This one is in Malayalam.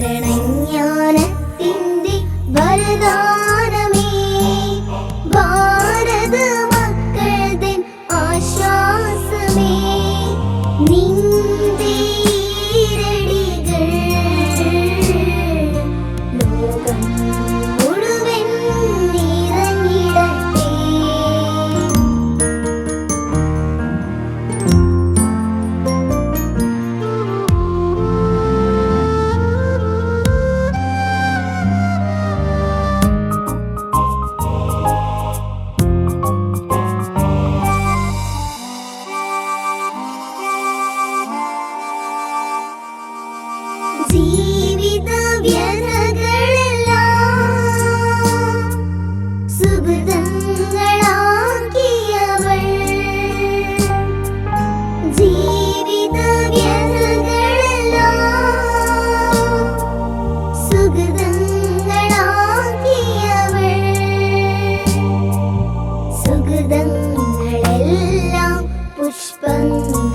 ശരണജ്ഞാനത്തിന്റെ വരദാന much.